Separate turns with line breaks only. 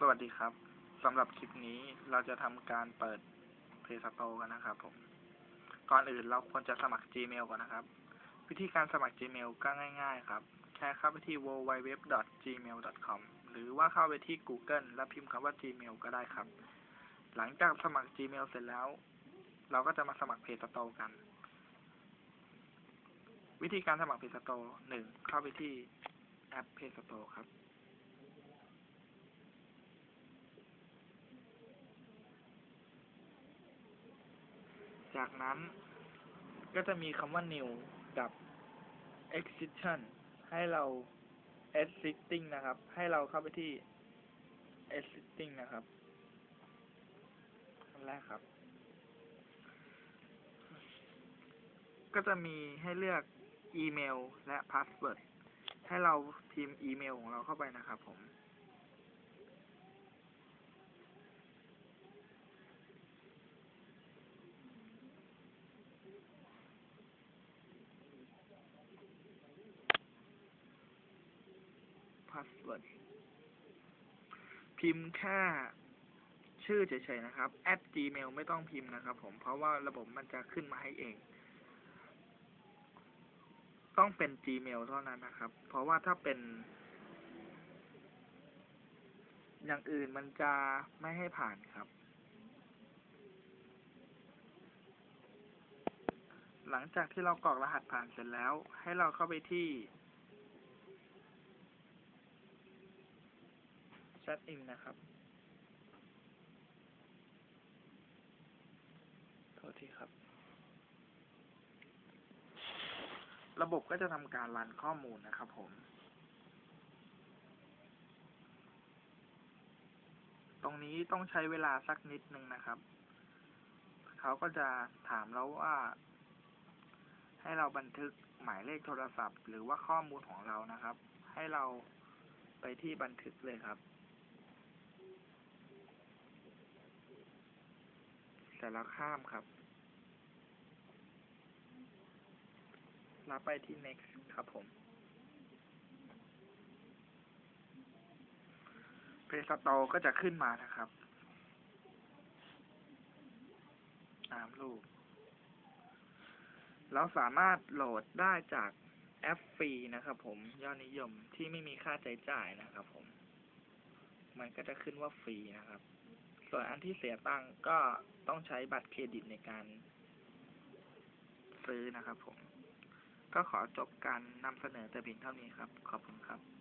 สวัสดีครับสำหรับคลิปนี้เราจะทำการเปิด Play Store กันนะครับผม ก่อนอื่นเราควรจะสมัคร Gmail ก่อนนะครับ วิธีการสมัคร Gmail ก็ง่ายๆครับ แค่เข้าไปที่ www.gmail.com หรือว่าเข้าไปที่ Google แล้วพิมพ์คำว่า Gmail ก็ได้ครับ หลังจากสมัคร Gmail เสร็จแล้ว เราก็จะมาสมัคร Play Store กัน วิธีการสมัคร Play Store หนึ่งเข้าไปที่แอป Play Store ครับ จากนั้นก็จะมีคำว่า new กับ existence ให้เรา existing นะครับ ให้เราเข้าไปที่ existing นะครับอันแรกครับ ก็จะมีให้เลือกอีเมลและพาสเวิร์ดให้เราพิมพ์อีเมลของเราเข้าไปนะครับผม พาสเวิร์ดพิมพ์แค่ชื่อเฉยๆนะครับ at gmail ไม่ต้องพิมพ์นะครับผมเพราะว่าระบบมันจะขึ้นมาให้เอง ต้องเป็น gmail เท่านั้นนะครับ เพราะว่าถ้าเป็น อย่างอื่นมันจะไม่ให้ผ่านครับ หลังจากที่เรากรอกรหัสผ่านเสร็จแล้ว ให้เราเข้าไปที่ Chat in นะครับ โทษทีครับ ระบบก็จะทำการรันข้อมูลนะครับผม ตรงนี้ต้องใช้เวลาสักนิดนึงนะครับ เขาก็จะถามเราว่า ให้เราบันทึกหมายเลขโทรศัพท์ หรือว่าข้อมูลของเรานะครับ ให้เราไปที่บันทึกเลยครับ เสร็จแล้วข้ามครับแล้วไปที่ next ครับผม Play Store ก็จะขึ้นมานะครับตามรูป เราสามารถโหลดได้จากแอปฟรีนะครับผม ยอดนิยมที่ไม่มีค่าใช้จ่ายนะครับผม มันก็จะขึ้นว่าฟรีนะครับ ส่วนอันที่เสียตังค์ก็ต้องใช้บัตรเครดิตในการซื้อนะครับผม ก็ขอจบการนำเสนอแต่เพียงเท่านี้ครับ ขอบคุณครับ